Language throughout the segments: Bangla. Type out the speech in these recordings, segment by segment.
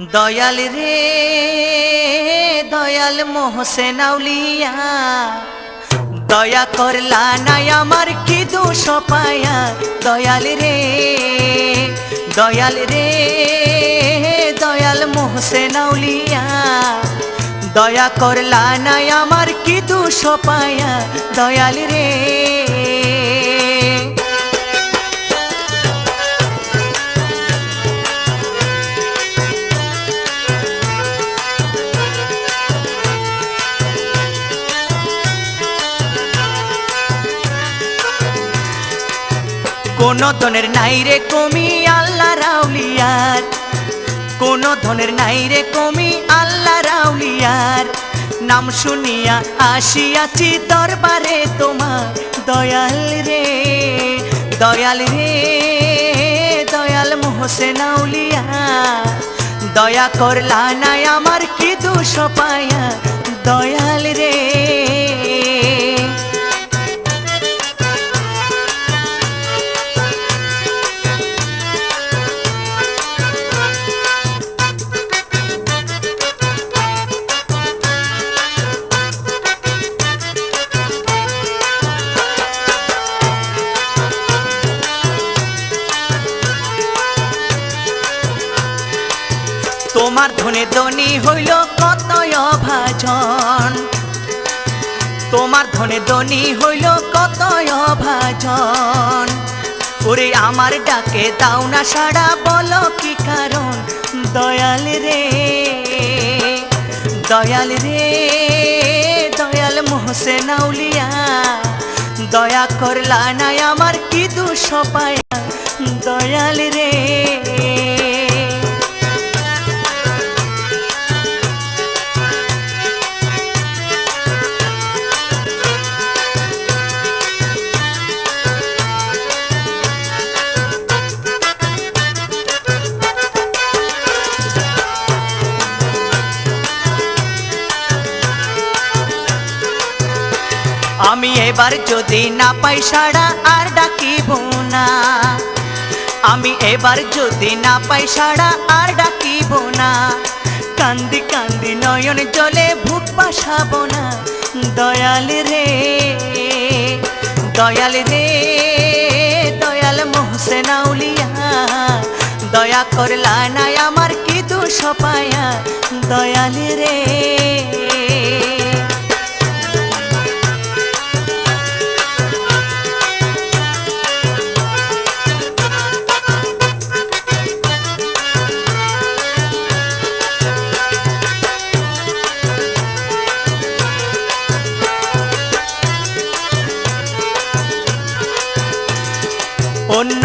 দয়াল রে, দয়াল মোহসেন আউলিয়া। দয়া করলা নাই আমার কি দোষ পায়া। দয়াল রে দয়াল রে, দয়াল মোহসেন আউলিয়া। দয়া করলা নাই আমার কি দোষ পায়া। দয়াল রে কোন ধনের নাই রে কমি আল্লাহ রাউলিয়ার। কোন ধনের নাই রে কমি আল্লাহ রাউলিয়ার। নাম শুনিয়া আসিয়াছি দরবারে তোমার দয়াল রে দয়াল রে, দয়াল মোহসেন আউলিয়া। দয়া করলা নাই আমার কি দোষ পায়া দয়াল রে। তোমার ধনে ধনী হইল কত ভাজন তোমার ধনে ধনী হইল কত ভাজন ওরে আমার ডাকে দাও না সাড়া, বলো কি কারণ? দয়াল রে দয়াল রে, দয়াল মোহসেন আউলিয়া। দয়া করলা নাই আমার কি দুষ পায়া দয়াল রে আমি এবার যদি না পাই সাড়া, আর ডাকিব না। আমি এবার যদি না পাই সাড়া, আর ডাকিব না। কান্দি কান্দি নয়ন জলে ভুক বাসাব না। দয়াল রে দয়াল রে, দয়াল মোহসেন আউলিয়া। দয়া করলা নাই আমার কি দোষ পায়া। দয়াল রে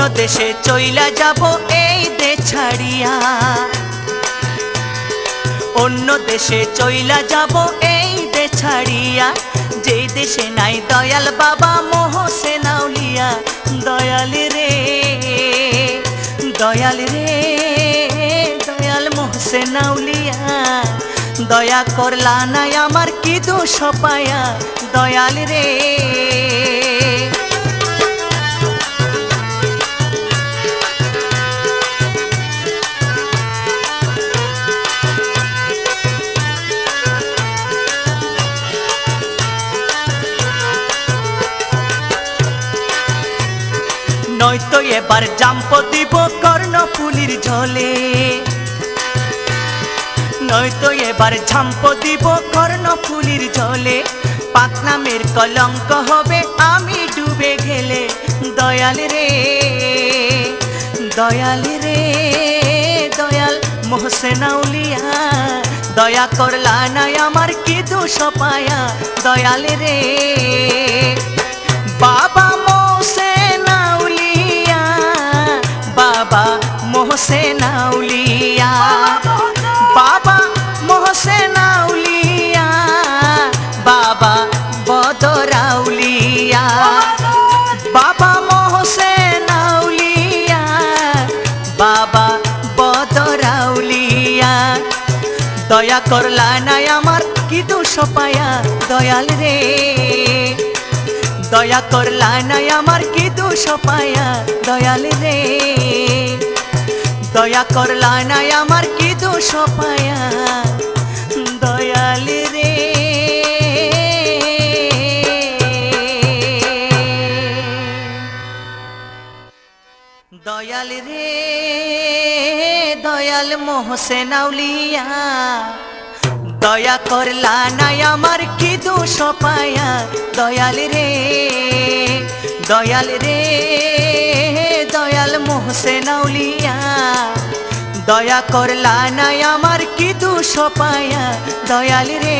দেশে চইলা যাব, এই দেশ ছাড়িয়া। অন্য দেশে চইলা যাব, এই দেশ ছাড়িয়া। যে দেশে নাই দয়াল বাবা, মোহসেন আউলিয়া দয়াল রে দয়াল রে, দয়াল মোহসেন আউলিয়া দয়া করলা নাই আমার কি দোষ পায়া, দয়াল রে। নয়তো এবার জাম্প দিব কর্ণফুলির ঝলে। নয়তো এবার ঝাম্প দিব কলঙ্ক হবে, আমি ডুবে গেলে। দয়াল রে দয়াল রে, দয়াল মোহসেন আউলিয়া। দয়া করলা নাই আমার কি দোষ পায়া। দয়াল রে, বাবা আউলিয়া বাবা মোহসেন আউলিয়া বাবা মোহসেন আউলিয়া বাবা বদরাউলিয়া। বাবা মোহসেন আউলিয়া বাবা বদরাউলিয়া। দয়া করলা নাই আমার, কি দোষ পায়া দয়াল রে। দয়া করলা নাই আমার কি দোষ পায়া? দয়াল রে। দয়া করলা নাই আমার কি দোষ পায়া? দয়াল রে। দয়াল রে, দয়াল মোহসেন দয়া করলা নাই আমার কি দোষ পায়া? দয়াল রে দয়াল রে, দয়াল মোহসেন আউলিয়া। দয়া করলা নাই আমার কি দোষ পায়া? দয়াল রে